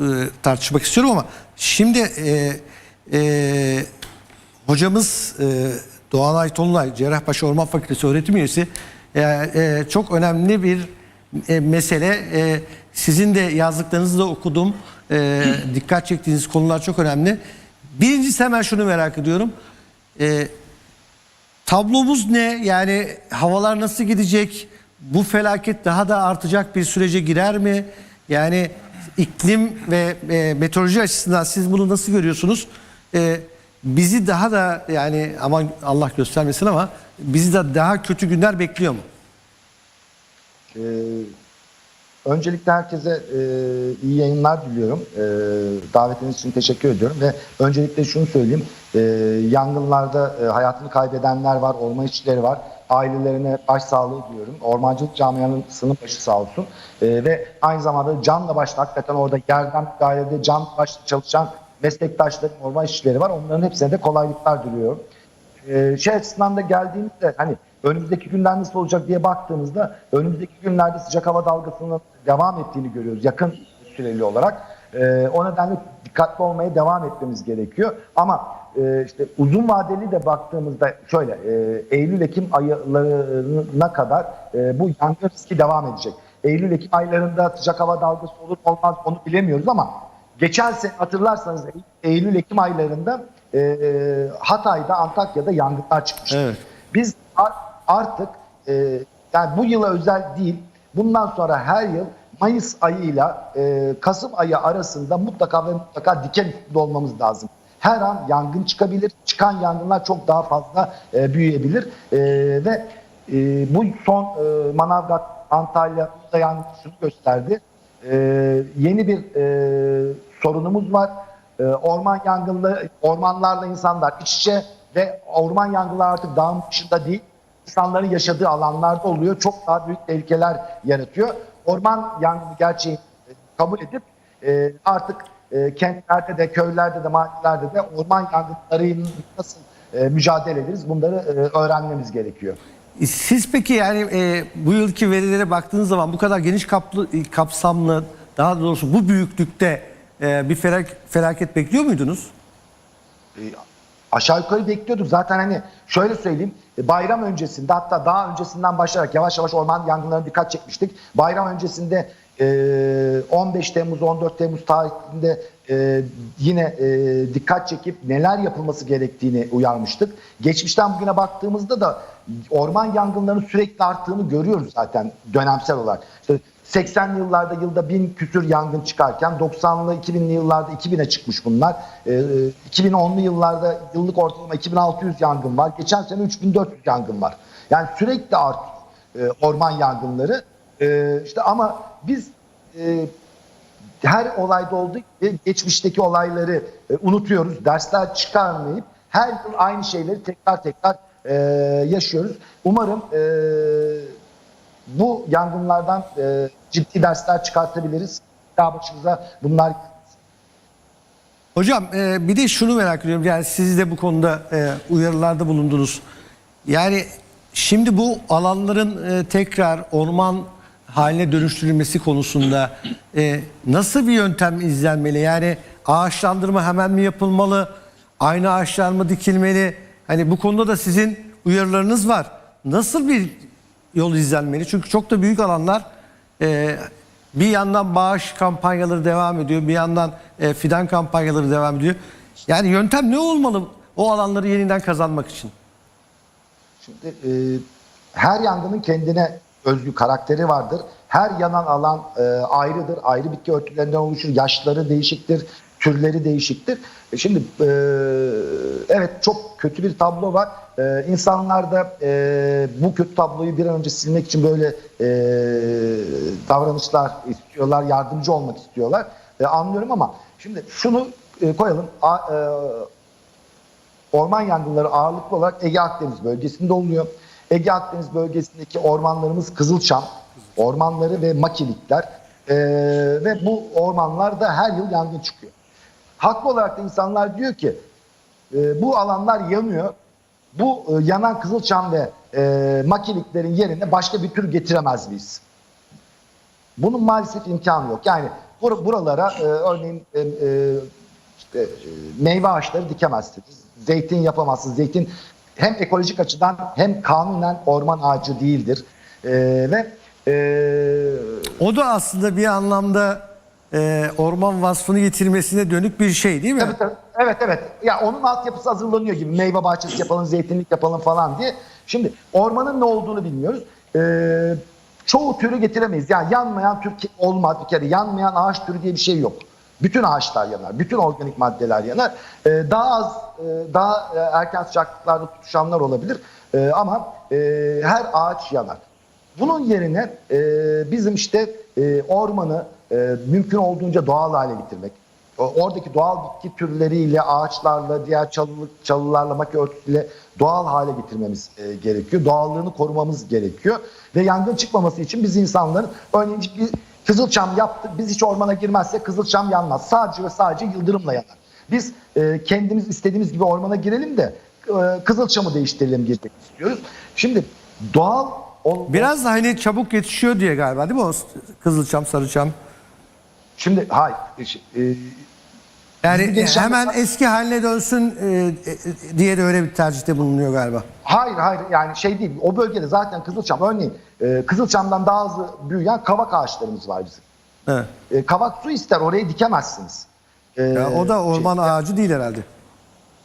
e, tartışmak istiyorum ama şimdi e, e, hocamız e, Doğan Aytolunay Cerrahpaşa Orman Fakültesi öğretim üyesi e, e, çok önemli bir e, mesele. E, sizin de yazdıklarınızı da okudum. E, dikkat çektiğiniz konular çok önemli. Birincisi hemen şunu merak ediyorum. E, Tablomuz ne? Yani havalar nasıl gidecek? Bu felaket daha da artacak bir sürece girer mi? Yani iklim ve e, meteoroloji açısından siz bunu nasıl görüyorsunuz? E, bizi daha da yani aman Allah göstermesin ama bizi de daha kötü günler bekliyor mu? Ee, öncelikle herkese e, iyi yayınlar diliyorum. E, davetiniz için teşekkür ediyorum ve öncelikle şunu söyleyeyim. E, yangınlarda e, hayatını kaybedenler var, orman işçileri var. Ailelerine başsağlığı diliyorum. Ormancılık camiasının başı sağ olsun. E, ve aynı zamanda canla başla hakikaten orada yerden müdahalede canla başla çalışan meslektaşlarım, orman işçileri var. Onların hepsine de kolaylıklar diliyorum. Ee, şey açısından da geldiğimizde hani önümüzdeki günler nasıl olacak diye baktığımızda önümüzdeki günlerde sıcak hava dalgasının devam ettiğini görüyoruz yakın süreli olarak. Ee, o nedenle dikkatli olmaya devam etmemiz gerekiyor. Ama e, işte uzun vadeli de baktığımızda şöyle e, Eylül-Ekim aylarına kadar e, bu yangın riski devam edecek. Eylül-Ekim aylarında sıcak hava dalgası olur olmaz onu bilemiyoruz ama geçen sene hatırlarsanız Eylül-Ekim aylarında e, Hatay'da, Antakya'da yangınlar çıkmıştı. Evet. Biz ar- artık e, yani bu yıla özel değil, bundan sonra her yıl Mayıs ayıyla e, Kasım ayı arasında mutlaka ve mutlaka diken üstünde olmamız lazım. Her an yangın çıkabilir. Çıkan yangınlar çok daha fazla e, büyüyebilir. E, ve e, bu son e, Manavgat, Antalya'da yangın şunu gösterdi. E, yeni bir e, sorunumuz var. E, orman yangınları, ormanlarla insanlar iç içe ve orman yangınları artık dağın dışında değil, insanların yaşadığı alanlarda oluyor. Çok daha büyük tehlikeler yaratıyor. Orman yangını gerçeği kabul edip e, artık e, kentlerde de, köylerde de, mahallelerde de orman yangınlarıyla nasıl e, mücadele ederiz bunları e, öğrenmemiz gerekiyor. Siz peki yani e, bu yılki verilere baktığınız zaman bu kadar geniş kaplı, kapsamlı daha doğrusu bu büyüklükte e, bir felak- felaket bekliyor muydunuz? E, aşağı yukarı bekliyorduk. Zaten hani şöyle söyleyeyim e, bayram öncesinde hatta daha öncesinden başlayarak yavaş yavaş orman yangınlarına dikkat çekmiştik. Bayram öncesinde e, 15 Temmuz 14 Temmuz tarihinde e, yine e, dikkat çekip neler yapılması gerektiğini uyarmıştık. Geçmişten bugüne baktığımızda da orman yangınlarının sürekli arttığını görüyoruz zaten dönemsel olarak. İşte 80'li yıllarda yılda 1000 küsür yangın çıkarken 90'lı 2000'li yıllarda 2000'e çıkmış bunlar. Ee, 2010'lu yıllarda yıllık ortalama 2600 yangın var. Geçen sene 3400 yangın var. Yani sürekli artıyor e, orman yangınları. E, işte ama biz e, her olayda olduğu gibi geçmişteki olayları e, unutuyoruz. Dersler çıkarmayıp her yıl aynı şeyleri tekrar tekrar e, yaşıyoruz. Umarım e, bu yangınlardan e, ciddi dersler çıkartabiliriz. Daha başımıza bunlar Hocam e, bir de şunu merak ediyorum. Yani siz de bu konuda e, uyarılarda bulundunuz. Yani şimdi bu alanların e, tekrar orman haline dönüştürülmesi konusunda e, nasıl bir yöntem izlenmeli? Yani ağaçlandırma hemen mi yapılmalı? Aynı ağaçlar mı dikilmeli? Hani bu konuda da sizin uyarılarınız var. Nasıl bir yol izlenmeli? Çünkü çok da büyük alanlar e, bir yandan bağış kampanyaları devam ediyor, bir yandan e, fidan kampanyaları devam ediyor. Yani yöntem ne olmalı o alanları yeniden kazanmak için? Şimdi e, her yangının kendine özgü karakteri vardır. Her yanan alan e, ayrıdır. Ayrı bitki örtülerinden oluşur. Yaşları değişiktir. Türleri değişiktir. E, şimdi e, evet çok kötü bir tablo var. E, insanlar da e, bu kötü tabloyu bir an önce silmek için böyle e, davranışlar istiyorlar. Yardımcı olmak istiyorlar. E, anlıyorum ama şimdi şunu e, koyalım. A, e, Orman yangınları ağırlıklı olarak Ege Akdeniz bölgesinde oluyor. Ege Akdeniz bölgesindeki ormanlarımız Kızılçam ormanları ve makilikler Ee, ve bu ormanlarda her yıl yangın çıkıyor. Haklı olarak da insanlar diyor ki e, bu alanlar yanıyor. Bu e, yanan Kızılçam ve e, makiliklerin yerine başka bir tür getiremez miyiz? Bunun maalesef imkanı yok. Yani bur- buralara e, örneğin e, e, işte, e, meyve ağaçları dikemezsiniz. Zeytin yapamazsınız. Zeytin hem ekolojik açıdan hem kanunen orman ağacı değildir. E, ve e, O da aslında bir anlamda e, orman vasfını yitirmesine dönük bir şey değil mi? Tabii, tabii. Evet evet. Ya onun altyapısı hazırlanıyor gibi. Meyve bahçesi yapalım, zeytinlik yapalım falan diye. Şimdi ormanın ne olduğunu bilmiyoruz. Ee, çoğu türü getiremeyiz. Yani yanmayan tür olmaz bir kere. Yanmayan ağaç türü diye bir şey yok. Bütün ağaçlar yanar. Bütün organik maddeler yanar. Ee, daha az, e, daha e, erken sıcaklıklarda tutuşanlar olabilir. E, ama e, her ağaç yanar. Bunun yerine e, bizim işte e, ormanı e, mümkün olduğunca doğal hale getirmek, oradaki doğal bitki türleriyle, ağaçlarla, diğer çalılık, çalılarla, maki örtüsüyle doğal hale getirmemiz e, gerekiyor. Doğallığını korumamız gerekiyor. Ve yangın çıkmaması için biz insanların örneğin bir Kızılçam yaptık, biz hiç ormana girmezsek Kızılçam yanmaz. Sadece ve sadece yıldırımla yanar. Biz e, kendimiz istediğimiz gibi ormana girelim de e, Kızılçam'ı değiştirelim diye istiyoruz. Şimdi doğal ol- Biraz da hani çabuk yetişiyor diye galiba değil mi o Kızılçam, Sarıçam? Şimdi hayır. e, Yani Bizim hemen eski haline dönsün e, e, diye de öyle bir tercihte bulunuyor galiba. Hayır hayır yani şey değil. O bölgede zaten Kızılçam örneğin e, Kızılçam'dan daha hızlı büyüyen kavak ağaçlarımız var bizim. Evet. E, kavak su ister oraya dikemezsiniz. E, Ya o da orman şey, ağacı değil herhalde.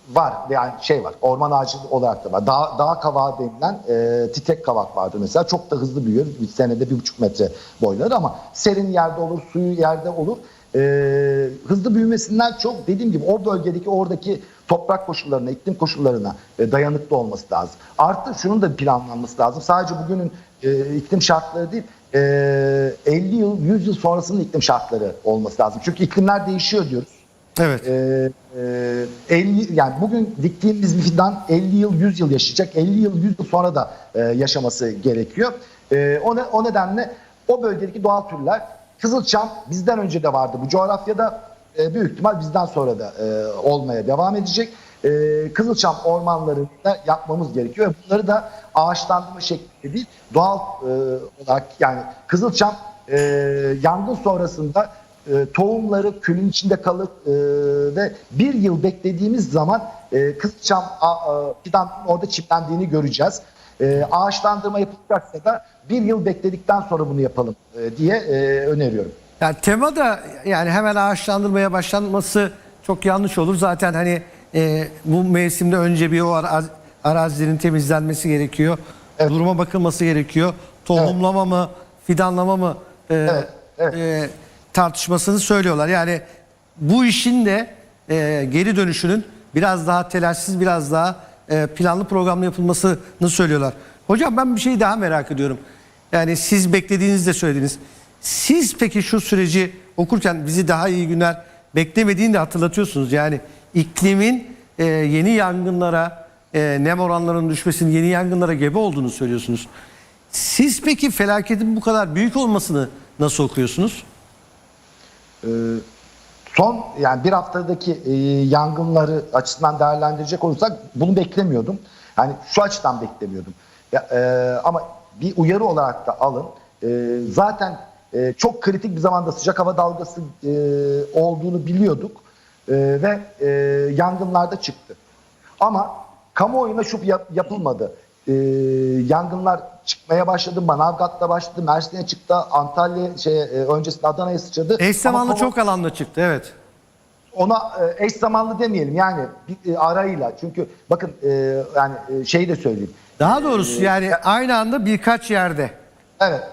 var yani şey var orman ağacı olarak da var. Dağ, dağ kavağı denilen e, titek kavak vardır mesela çok da hızlı büyür. Bir senede bir buçuk metre boyları ama serin yerde olur suyu yerde olur. E, hızlı büyümesinden çok dediğim gibi o bölgedeki oradaki toprak koşullarına, iklim koşullarına e, dayanıklı olması lazım. Artı şunun da planlanması lazım. Sadece bugünün e, iklim şartları değil, e, 50 yıl, 100 yıl sonrasının iklim şartları olması lazım. Çünkü iklimler değişiyor diyoruz. Evet. Ee, e, 50 yani bugün diktiğimiz bir fidan 50 yıl 100 yıl yaşayacak. 50 yıl 100 yıl sonra da e, yaşaması gerekiyor. E, o, ne, o nedenle o bölgedeki doğal türler Kızılçam bizden önce de vardı bu coğrafyada. E, büyük ihtimal bizden sonra da e, olmaya devam edecek. E, Kızılçam ormanlarını da yapmamız gerekiyor. Bunları da ağaçlandırma şeklinde değil doğal e, olarak yani Kızılçam e, yangın sonrasında e, tohumları külün içinde kalır e, ve bir yıl beklediğimiz zaman e, kızılçam a- a- fidanın orada çiplendiğini göreceğiz. E, ağaçlandırma yapılacaksa da bir yıl bekledikten sonra bunu yapalım e, diye e, öneriyorum. Yani tema da yani hemen ağaçlandırmaya başlanması çok yanlış olur. Zaten hani e, bu mevsimde önce bir o ara- arazilerin temizlenmesi gerekiyor. Evet. Duruma bakılması gerekiyor. Tohumlama mı, fidanlama mı e, Evet, evet. e, tartışmasını söylüyorlar. Yani bu işin de e, geri dönüşünün biraz daha telaşsız, biraz daha e, planlı programlı yapılmasını söylüyorlar. Hocam ben bir şey daha merak ediyorum. Yani siz beklediğinizde söylediniz. Siz peki şu süreci okurken bizi daha iyi günler beklemediğini de hatırlatıyorsunuz. Yani iklimin e, yeni yangınlara, e, nem oranlarının düşmesinin yeni yangınlara gebe olduğunu söylüyorsunuz. Siz peki felaketin bu kadar büyük olmasını nasıl okuyorsunuz? E, son yani bir haftadaki e, yangınları açısından değerlendirecek olursak bunu beklemiyordum. Yani şu açıdan beklemiyordum. Ya, e, ama bir uyarı olarak da alın. E, zaten e, çok kritik bir zamanda sıcak hava dalgası e, olduğunu biliyorduk E, ve e, yangınlarda çıktı. Ama kamuoyuna şu yap- yapılmadı. E, yangınlar çıkmaya başladı. Manavgat'ta başladı. Mersin'e çıktı. Antalya şey e, öncesinde Adana'ya sıçradı. Eş zamanlı Ama çok alanda çıktı evet. ona e, eş zamanlı demeyelim yani bir e, arayla çünkü bakın yani şeyi de söyleyeyim. Daha doğrusu yani aynı anda birkaç yerde. Evet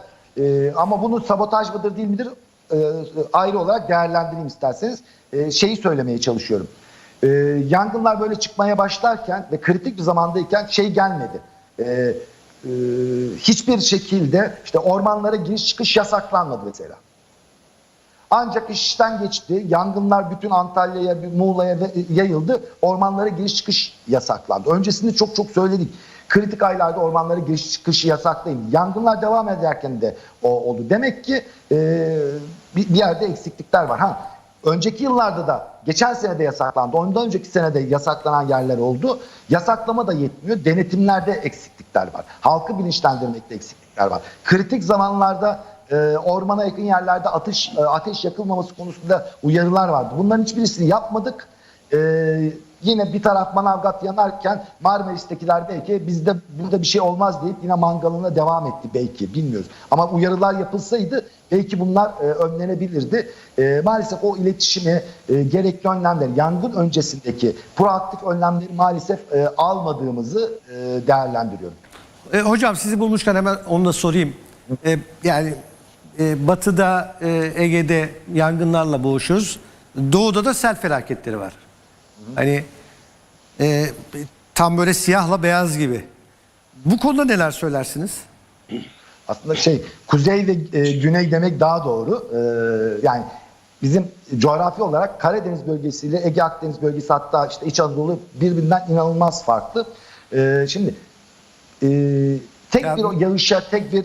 ama bunu sabotaj mıdır değil midir e, ayrı olarak değerlendireyim isterseniz. E, şeyi söylemeye çalışıyorum. E, yangınlar böyle çıkmaya başlarken ve kritik bir zamandayken şey gelmedi. E, e, hiçbir şekilde işte ormanlara giriş çıkış yasaklanmadı mesela. Ancak iş işten geçti. Yangınlar bütün Antalya'ya, Muğla'ya ve- yayıldı. Ormanlara giriş çıkış yasaklandı. Öncesinde çok çok söyledik. Kritik aylarda ormanlara giriş çıkışı yasaklayın. Yangınlar devam ederken de o oldu. Demek ki e, bir, bir yerde eksiklikler var. Ha, önceki yıllarda da geçen sene de yasaklandı. Ondan önceki sene de yasaklanan yerler oldu. Yasaklama da yetmiyor. Denetimlerde eksiklikler var. Halkı bilinçlendirmekte eksiklikler var. Kritik zamanlarda e, ormana yakın yerlerde atış e, ateş yakılmaması konusunda uyarılar vardı. Bunların hiçbirisini yapmadık. E, yine bir taraf Manavgat yanarken Marmaris'tekiler belki bizde burada bir şey olmaz deyip yine mangalına devam etti belki bilmiyoruz. Ama uyarılar yapılsaydı belki bunlar e, önlenebilirdi. E, maalesef o iletişimi e, gerekli önlemleri yangın öncesindeki proaktif önlemleri maalesef e, almadığımızı e, değerlendiriyorum. E, hocam sizi bulmuşken hemen onu da sorayım. E, yani e, batıda, e, Ege'de yangınlarla boğuşuyoruz. Doğuda da sel felaketleri var. Hani e, tam böyle siyahla beyaz gibi. Bu konuda neler söylersiniz? Aslında şey kuzey ve e, güney demek daha doğru. E, yani bizim coğrafi olarak Karadeniz bölgesiyle Ege Akdeniz bölgesi hatta işte İç Anadolu birbirinden inanılmaz farklı. E, şimdi e, tek Ya bir yağışa, tek bir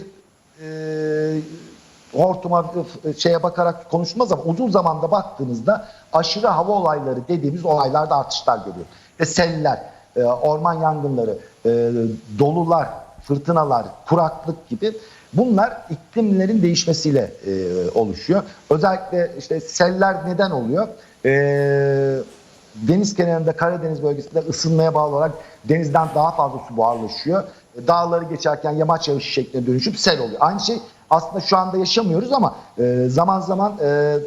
e, hortuma e, şeye bakarak konuşmaz ama uzun zamanda baktığınızda aşırı hava olayları dediğimiz olaylarda artışlar görüyor. Ve seller, e, orman yangınları, e, dolular, fırtınalar, kuraklık gibi bunlar iklimlerin değişmesiyle oluşuyor. Özellikle işte seller neden oluyor? Deniz kenarında Karadeniz bölgesinde ısınmaya bağlı olarak denizden daha fazla su buharlaşıyor. Dağları geçerken yamaç yağışı şeklinde dönüşüp sel oluyor. Aynı şey aslında şu anda yaşamıyoruz ama e, zaman zaman e,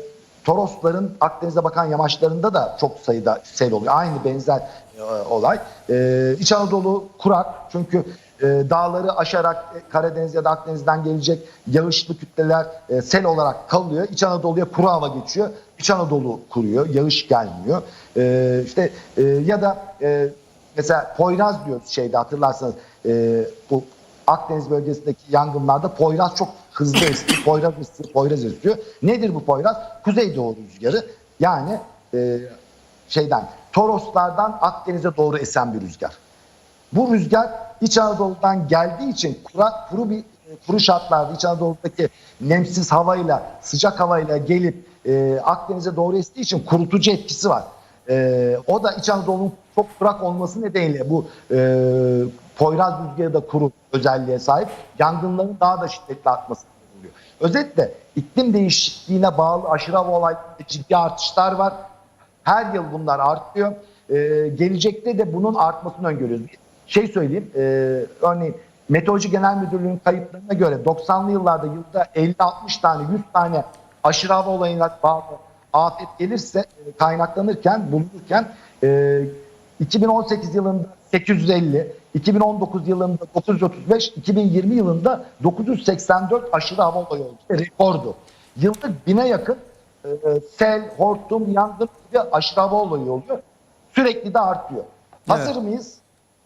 Torosların Akdeniz'e bakan yamaçlarında da çok sayıda sel oluyor. Aynı benzer e, olay. E, İç Anadolu kurak çünkü e, dağları aşarak e, Karadeniz ya da Akdeniz'den gelecek yağışlı kütleler e, sel olarak kalıyor. İç Anadolu'ya kuru hava geçiyor. İç Anadolu kuruyor. Yağış gelmiyor. E, işte e, ya da e, mesela Poyraz diyoruz şeyde hatırlarsanız e, bu Akdeniz bölgesindeki yangınlarda Poyraz çok hızlı esti. Poyraz esti, Poyraz esiyor. Nedir bu Poyraz? Kuzeydoğu rüzgarı. Yani e, şeyden Toroslardan Akdeniz'e doğru esen bir rüzgar. Bu rüzgar İç Anadolu'dan geldiği için kurak, kuru bir kuru şartlarda İç Anadolu'daki nemsiz havayla, sıcak havayla gelip e, Akdeniz'e doğru estiği için kurutucu etkisi var. E, o da İç Anadolu'nun çok kurak olması nedeniyle bu e, Poyraz rüzgarı da kuru özelliğe sahip. Yangınların daha da şiddetli artması oluyor. Özetle iklim değişikliğine bağlı aşırı hava olaylarında ciddi artışlar var. Her yıl bunlar artıyor. Ee, gelecekte de bunun artmasını öngörüyoruz. Şey söyleyeyim, e, örneğin Meteoroloji Genel Müdürlüğü'nün kayıtlarına göre 90'lı yıllarda yılda 50-60 tane, 100 tane aşırı hava olayına bağlı afet gelirse e, kaynaklanırken, bulunurken e, 2018 yılında 850, 2019 yılında 935, 2020 yılında 984 aşırı hava olayı oldu. Rekordu. Yıllık bine yakın e, sel, hortum, yangın gibi aşırı hava olayı oluyor. Sürekli de artıyor. Hazır Evet. mıyız?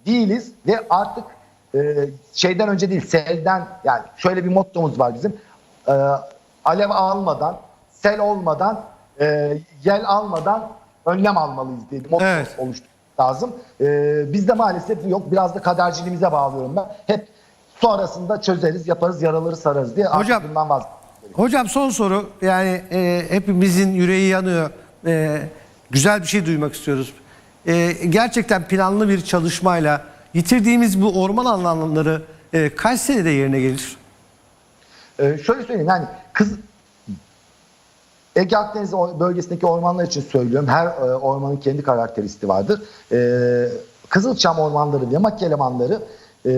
Değiliz ve artık e, şeyden önce değil selden yani şöyle bir mottomuz var bizim. E, alev almadan, sel olmadan, e, yel almadan önlem almalıyız diye bir motto Evet. oluştu lazım. E, bizde maalesef yok. Biraz da kaderciliğimize bağlıyorum ben. Hep sonrasında çözeriz, yaparız, yaraları sararız diye Hocam- bundan. Hocam son soru. Yani e, hepimizin yüreği yanıyor. E, güzel bir şey duymak istiyoruz. E, gerçekten planlı bir çalışmayla yitirdiğimiz bu orman alanları e, kaç senede yerine gelir? Ee, şöyle söyleyeyim yani kız Ege Akdeniz bölgesindeki ormanlar için söylüyorum. Her e, ormanın kendi karakteristiği vardır. Ee, Kızılçam ormanları ve mak elemanları e,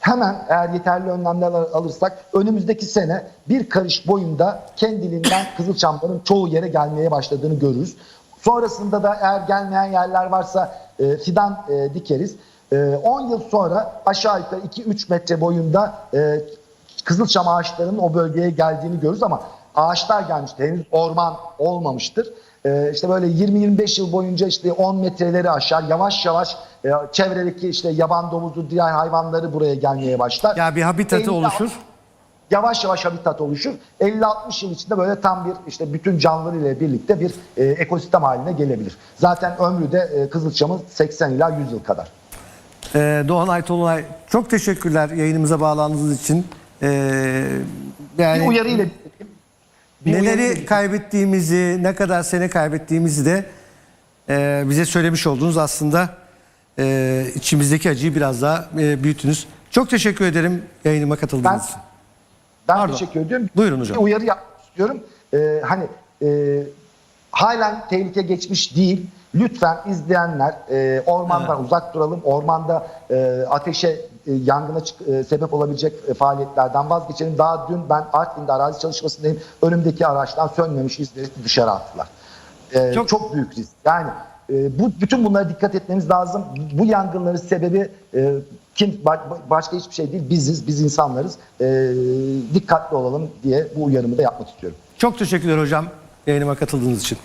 hemen eğer yeterli önlemler al- alırsak önümüzdeki sene bir karış boyunda kendiliğinden Kızılçamların çoğu yere gelmeye başladığını görürüz. Sonrasında da eğer gelmeyen yerler varsa e, fidan e, dikeriz. E, 10 yıl sonra aşağı yukarı 2-3 metre boyunda e, Kızılçam ağaçlarının o bölgeye geldiğini görürüz ama ağaçlar gelmiştir. Henüz orman olmamıştır. Ee, işte böyle 20-25 yıl boyunca işte 10 metreleri aşar. Yavaş yavaş e, çevredeki işte yaban domuzu, diğer hayvanları buraya gelmeye başlar. Ya bir habitatı 50 oluşur. Yavaş yavaş habitat oluşur. 50-60 yıl içinde böyle tam bir işte bütün canlıları ile birlikte bir e, ekosistem haline gelebilir. Zaten ömrü de e, Kızılçam'ın 80 ila 100 yıl kadar. Ee, Doğan Aytolunay çok teşekkürler yayınımıza bağlandığınız için. Ee, yani Bir uyarı ile bir neleri kaybettiğimizi, ne kadar sene kaybettiğimizi de e, bize söylemiş oldunuz. Aslında e, içimizdeki acıyı biraz daha e, büyütünüz. Çok teşekkür ederim yayınıma katıldığınız Ben- için. Ben Pardon. teşekkür ediyorum. Buyurun hocam. Bir uyarı yapmak istiyorum. Ee, hani e, halen tehlike geçmiş değil. Lütfen izleyenler e, ormandan uzak duralım. Ormanda e, ateşe, yangına çık- e, sebep olabilecek e, faaliyetlerden vazgeçelim. Daha dün ben Artvin'de arazi çalışmasındayım. Önümdeki araçtan sönmemiş izleri dışarı attılar. E, Çok- çok, büyük risk. Yani e, bu bütün bunlara dikkat etmemiz lazım. Bu yangınların sebebi e, kim ba- başka hiçbir şey değil. Biziz, biz insanlarız. E, dikkatli olalım diye bu uyarımı da yapmak istiyorum. Çok teşekkürler hocam yayınıma katıldığınız için.